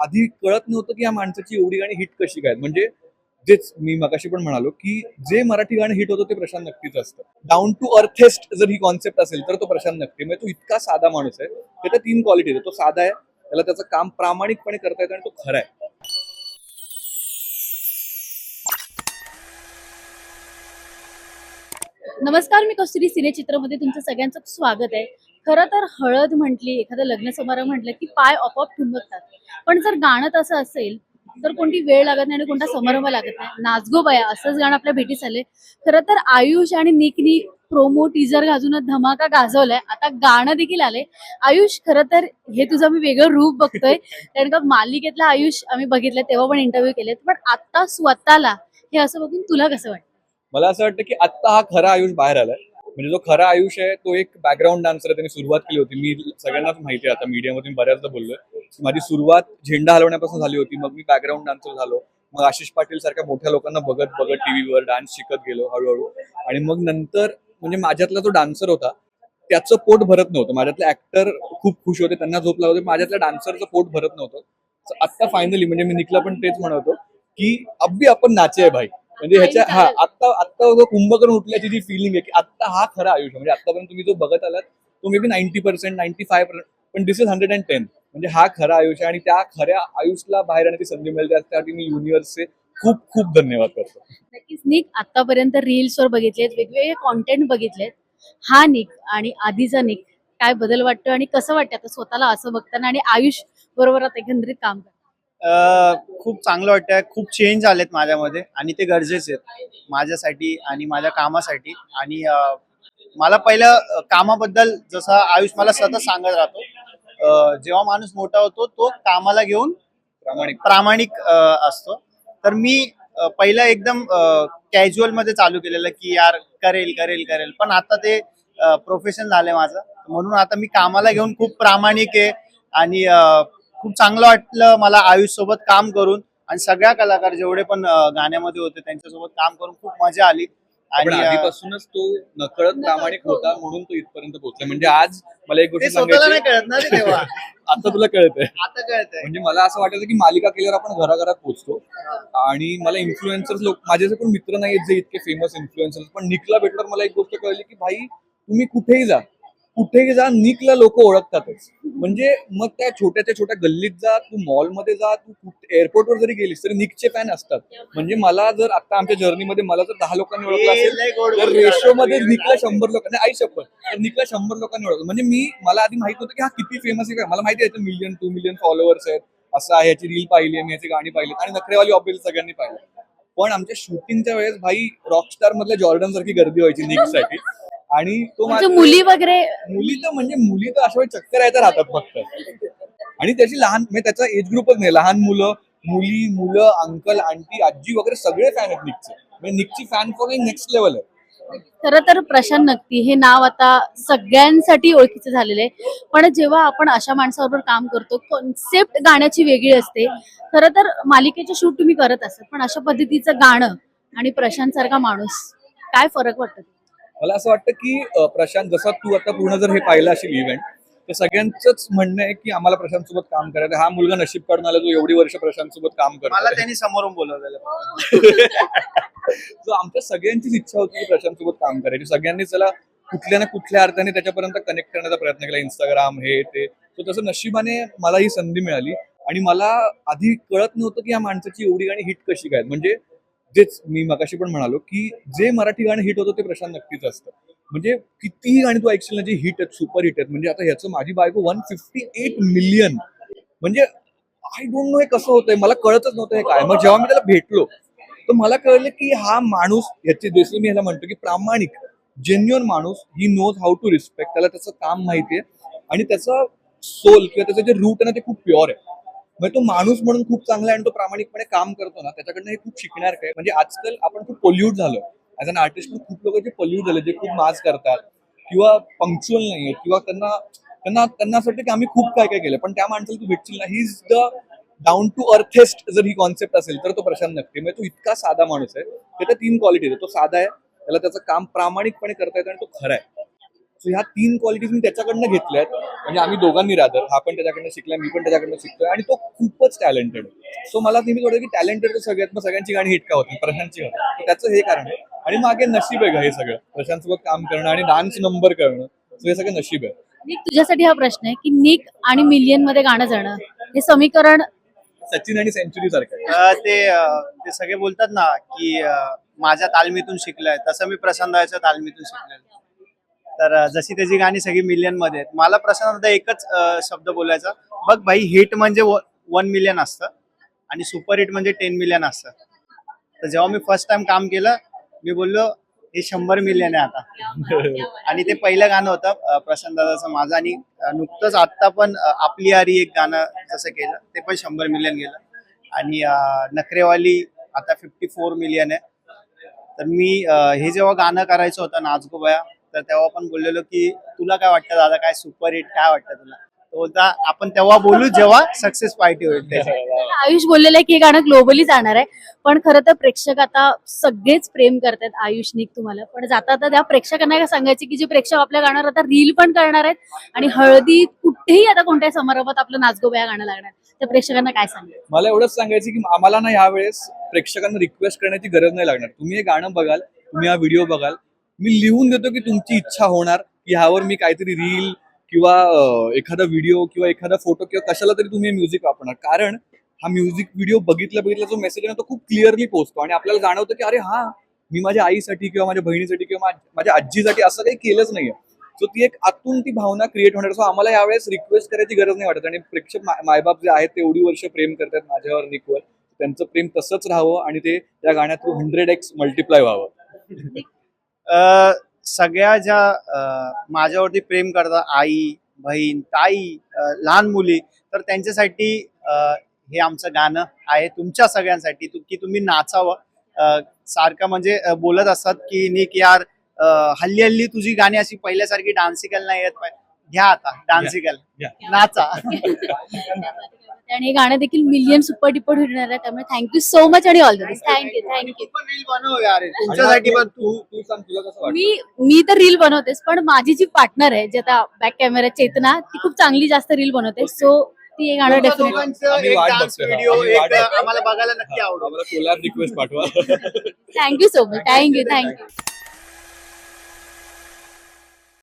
आधी कळत नव्हतं की या माणसाची एवढी गाणी हिट कशी काय. म्हणजे जेच मी मगाशी पण म्हणालो की जे मराठी गाणं हिट होतं ते प्रशांत नक्कीच असतं. डाऊन टू अर्थेस्ट जर ही कॉन्सेप्ट असेल तर तो प्रशांत नक्की. म्हणजे तो इतका साधा माणूस आहे. त्याच्या तीन क्वालिटी तो साधा आहे त्याला त्याचं काम प्रामाणिकपणे करता येतं आणि तो खरा आहे. नमस्कार मी कस्तुरी सिनेचित्रमध्ये तुमचं सगळ्यांचं स्वागत आहे. खरं तर हळद म्हटली एखादं लग्न समारंभ म्हटलं की पाय आपोआप ठुमकतात पण जर गाणं तसं असेल तर कोणती वेळ लागत नाही आणि कोणता समारंभ लागत नाही. नाचगो बाया असंच गाणं आपल्या भेटीस आले खरं तर आयुष आणि निकनी प्रोमो टीजर घाजून धमाका गाजवलाय. आता गाणं देखील आले आयुष खरं तर हे तुझं मी वेगळं रूप बघतोय. कारण का मालिकेतला आयुष आम्ही बघितलं तेव्हा पण इंटरव्ह्यू केलेत. पण आता स्वतःला हे असं बघून तुला कसं वाटतं? मला असं वाटतं की आत्ता हा खरा आयुष बाहेर आलाय. म्हणजे जो खरा आयुष आहे तो एक बॅकग्राऊंड डान्सर आहे त्यांनी सुरुवात केली होती. मी सगळ्यांनाच माहिती आहे आता मीडियामध्ये बऱ्याचदा बोललोय. माझी सुरुवात झेंडा हलवण्यापासून झाली होती मग मी बॅकग्राऊंड डान्सर झालो. मग आशिष पाटील सारख्या मोठ्या लोकांना बघत बघत टीव्हीवर डान्स शिकत गेलो हळूहळू. आणि मग नंतर म्हणजे माझ्यातला जो डान्सर होता त्याचं पोट भरत नव्हतं. माझ्यातले ऍक्टर खूप खुश होते त्यांना झोप लागत माझ्यातल्या डान्सरचं पोट भरत नव्हतं. आता फायनली म्हणजे मी निकला पण तेच म्हणतो की अब्बी आपण नाचे भाई. म्हणजे ह्याच्या हा आत्ता आत्ता जो कुंभकर्ण उठल्याची जी फिलिंग आहे की आत्ता हा खरा आयुष्य म्हणजे आतापर्यंत तुम्ही जो बघत आलात तो maybe ninety percent ninety five percent पण this is hundred and ten म्हणजे हा खरा आयुष्य आणि त्या खऱ्या आयुषला बाहेर आणण्याची संधी मिळते त्यासाठी मी युनिव्हर्सचे खूप खूप धन्यवाद करतो. नक्कीच निक आतापर्यंत रील्स वर बघितलेत वेगवेगळे कॉन्टेंट बघितलेत. हा निक आणि आधीचा निक काय बदल वाटतो आणि कसं वाटतं आता स्वतःला असं बघताना आणि आयुष बरोबर आता एकंदरीत काम करताना? खूप चांगलं वाटतंय. खूप चेंज आलेत माझ्यामध्ये आणि ते गरजेचे आहेत. माझ्यासाठी आणि माझ्या कामासाठी आणि मला पहिलं कामाबद्दल जसं आयुष मला सतत सांगत राहतो जेव्हा माणूस मोठा होतो तो कामाला घेऊन प्रामाणिक. असतो. तर मी पहिलं एकदम कॅज्युअलमध्ये चालू केलेलं की यार करेल करेल करेल. पण आता ते प्रोफेशन झालंय माझं. म्हणून आता मी कामाला घेऊन खूप प्रामाणिक आहे आणि खूप चांगलं वाटलं मला आयुष सोबत काम करून. आणि सगळ्या कलाकार जेवढे पण गाण्यामध्ये होते त्यांच्यासोबत काम करून खूप मजा आली. आणि आधीपासूनच तो नकळत प्रामाणिक होता म्हणून तो इथपर्यंत पोहोचला. म्हणजे आज मला एक गोष्ट स्वतःला नाही सांगायची कळत ना तेव्हा. आता तुला कळतंय. आता कळतंय. म्हणजे मला असं वाटायचं की मालिका केल्यावर आपण घराघरात पोहोचतो. आणि मला इन्फ्लुएन्सर्स लोक माझे जे पण मित्र नाहीत जे इतके फेमस इन्फ्लुएन्सर्स पण निकला भेटल्यावर मला एक गोष्ट कळली की भाई तुम्ही कुठेही जा. कुठेही जा निकला लोक ओळखतातच. म्हणजे मग त्या छोट्याच्या छोट्या गल्लीत जा तू मॉलमध्ये जा तू एअरपोर्टवर जरी गेलीस तरी निकचे फॅन असतात. म्हणजे मला जर आता आमच्या जर्नीमध्ये मला जर दहा लोकांनी ओळखलं असेल तर. रेशो मध्ये निकला शंभर लोकांनी आई शपथ तर निकला शंभर लोकांनी ओळखलं. म्हणजे मी मला आधी माहीत होतं की हा किती फेमस आहे का मला माहिती आहे मिलियन टू मिलियन फॉलोअर्स आहेत. असं आहे याची रील पाहिली आहे मी याची गाणी पाहिली आणि नखरेवाली ऑब्विस सगळ्यांनी पाहिलं पण आमच्या शूटिंगच्या वेळेस भाई रॉकस्टार मधल्या जॉर्डन सारखी गर्दी व्हायची निकसाठी. आणि तो म्हणजे मुली वगैरे मुली तर म्हणजे मुली तर अशा चक्कर यायच्या राहतात फक्त. आणि त्याची लहान म्हणजे त्याचा एज ग्रुपच नाही लहान मुलं मुली मुलं अंकल आंटी आजी वगैरे सगळे फॅन आहेत निकचे म्हणजे निकची फॅन फॉलोइंग नेक्स्ट लेवल आहे. खरं तर प्रशांत नक्की हे नाव आता सगळ्यांसाठी ओळखीचं झालेलं आहे. पण जेव्हा आपण अशा माणसाबरोबर काम करतो कॉन्सेप्ट गाण्याची वेगळी असते. खरं तर मालिकेचे शूट तुम्ही करत असतात पण अशा पद्धतीचं गाणं आणि प्रशांत सारखा माणूस काय फरक वाटतं? मला असं वाटतं की प्रशांत जसा तू आता पूर्ण जर हे पाहिलं असेल इव्हेंट तर सगळ्यांचंच म्हणणं आहे की आम्हाला प्रशांत सोबत काम करायचं हा मुलगा नशीब काढून आला जो एवढी वर्ष प्रशांत सोबत काम मला करतो त्यांनी समोरून बोलवलेलं. जो आमच्या सगळ्यांचीच इच्छा होती की प्रशांत सोबत काम करायची. सगळ्यांनी त्याला कुठल्या ना कुठल्या अर्थाने त्याच्यापर्यंत कनेक्ट करण्याचा प्रयत्न केला. इंस्टाग्राम हे ते. तो तसं नशिबाने मला ही संधी मिळाली. आणि मला आधी कळत नव्हतं की या माणसाची एवढी गाणी हिट कशी काय म्हणजे जेच मी मगाशी पण म्हणालो की जे मराठी गाणं हिट होतं ते प्रशांत नक्कीच असतं. म्हणजे कितीही गाणी तू ऐकशील ना जे हिट आहेत सुपर हिट आहेत म्हणजे आता ह्याचं माझी बायको वन फिफ्टी एट मिलियन म्हणजे आय डोंट नो हे कसं होतंय मला कळतच नव्हतं हे काय. मग जेव्हा मी त्याला भेटलो तर मला कळलं की हा माणूस ह्याची जसं मी ह्याला म्हणतो की प्रामाणिक जेन्युअन माणूस he knows how to respect त्याला त्याचं काम माहिती आहे. आणि त्याचा सोल किंवा त्याचं जे रूट आहे ना ते खूप प्युअर आहे. म्हणजे तो माणूस म्हणून खूप चांगला आहे आणि तो प्रामाणिकपणे काम करतो ना त्याच्याकडनं हे खूप शिकणार काय म्हणजे आजकाल आपण खूप पोल्यूट झालो ऍज अन आर्टिस्ट पण खूप लोक जे पोल्यूट झाले जे खूप मास करतात किंवा पंक्च्युअल नाही आहेत किंवा त्यांना त्यांना त्यांना असं वाटतं की आम्ही खूप काय काय केलं पण त्या माणसाला तू भेटशील ना he is the down to earthest जर ही कॉन्सेप्ट असेल तर तो प्रशांत नक्की. म्हणजे तो इतका साधा माणूस आहे त्याच्या तीन क्वालिटी तो साधा आहे त्याला त्याचं काम प्रामाणिकपणे करता येतं आणि तो खरा आहे. सो ह्या तीन क्वालिटीज मी त्याच्याकडनं घेतल्यात. म्हणजे आम्ही दोघांनी रादर हा पण त्याच्याकडनं शिकलाय मी पण त्याच्याकडनं शिकतोय आणि तो खूपच टॅलेंटेड सो मला नेहमी वाटतं की टॅलेंटेड सगळ्यात मग सगळ्यांची गाणी हिट का होती प्रशांतची होती त्याचं हे कारण आहे. आणि मागे नशीब आहे का हे सगळं. प्रशांत सोबत काम करणं आणि डान्स नंबर करणं. सो हे सगळं नशीब आहे. निक तुझ्यासाठी हा प्रश्न आहे की निक आणि मिलियनमध्ये गाणं जाणं हे समीकरण सचिन आणि सेंचुरी सारखं आहे. अ, ते अ, ते सगळे बोलतात ना की अ, माझ्या तालमीतून शिकलाय. तसं मी प्रशांतच्या तालमीतून शिकलेलो. तर जशी त्याची गाणी सगळी मिलियनमध्ये आहेत. मला प्रशांत एकच शब्द बोलायचा. बघ भाई हिट म्हणजे वन मिलियन असतं आणि सुपर हिट म्हणजे टेन मिलियन असतं. तर जेव्हा मी फर्स्ट टाइम काम केलं मी बोललो हे शंभर मिलियन आहे आता. आणि ते पहिलं गाणं होतं प्रशांत दादाचं माझं. आणि नुकतंच आत्ता पण आपली आरी एक गाणं जसं केलं ते पण शंभर मिलियन गेलं. आणि नखरेवाली आता फिफ्टी फोर मिलियन आहे. तर मी हे जेव्हा गाणं करायचं होतं नाच गो बया तर तेव्हा पण बोललेलो की तुला काय वाटतं दादा? काय सुपर हिट काय वाटतं तुला? तो बोलता आपण तेव्हा बोलू जेव्हा सक्सेस पार्टी होईल. आयुष बोललेलं आहे की हे गाणं ग्लोबली जाणार आहे. पण खरं तर प्रेक्षक आता सगळेच प्रेम करतात आयुष निक तुम्हाला. पण जाता आता त्या प्रेक्षकांना काय सांगायचे की जे प्रेक्षक आपल्या गाण्यावर आता रील पण करणार आहेत आणि हळदी कुठेही आता कोणत्याही समारंभात आपलं नाचगोबया गाणं लागणार त्या प्रेक्षकांना काय सांगेल मला एवढंच सांगायचं की आम्हाला ना यावेळेस प्रेक्षकांना रिक्वेस्ट करण्याची गरज नाही लागणार. तुम्ही हे गाणं बघाल तुम्ही हा व्हिडिओ बघाल मी लिहून देतो की तुमची इच्छा होणार की ह्यावर मी काहीतरी रील किंवा एखादा व्हिडिओ किंवा एखादा फोटो किंवा कशाला तरी तुम्ही म्युझिक वापरणार. कारण हा म्युझिक व्हिडिओ बघितल्या बघितला जो मेसेज आहे ना तो खूप क्लिअरली पोहोचतो. आणि आपल्याला जाणवतं की अरे हा मी माझ्या आईसाठी किंवा माझ्या बहिणीसाठी किंवा माझ्या आजीसाठी असं काही केलंच नाहीये. सो ती एक आतून ती भावना क्रिएट होणार. सो आम्हाला यावेळेस रिक्वेस्ट करायची गरज नाही वाटत. आणि प्रेक्षक मायबाप जे आहेत ते एवढी वर्ष प्रेम करतात माझ्यावर निकवर. त्यांचं प्रेम तसंच राहावं आणि ते त्या गाण्यात हंड्रेड एक्स मल्टिप्लाय व्हावं. सगळ्या ज्या माझ्यावरती प्रेम करतात आई बहीण ताई लहान मुली तर त्यांच्यासाठी अ, हे आमचं गाणं आहे तुमच्या सगळ्यांसाठी. तु- की तुम्ही नाचावं. अ, सारखं म्हणजे बोलत असतात की निक यार अ, हल्ली हल्ली तुझी गाणी अशी पहिल्यासारखी डान्सिकल नाही येत पाय- घ्या आता डान्सिकल. नाचा. आणि हे गाणं देखील मिलियन सुपर टिपर होणार आहे त्यामुळे थँक्यू सो मच आणि all the best thank you thank you पण reel बनव यार. तुमच्यासाठी पण तू तू तू सांग तुला कसं वाटतं? मी मी तर रील बनवतेस पण माझी जी पार्टनर आहे जे आता बॅक कॅमेरा चेतना ती खूप चांगली जास्त रील बनवते. सो ती हे गाणं तुमच्या डेफिनेट दोघांचं आम्ही एक वाट डान्स बघतोय. व्हिडिओ आम्ही वाट एक बघतोय. आम्हाला बघायला नक्की आवडेल. आम्हाला कोलॅब रिक्वेस्ट पाठवा. Thank you so much thank you thank you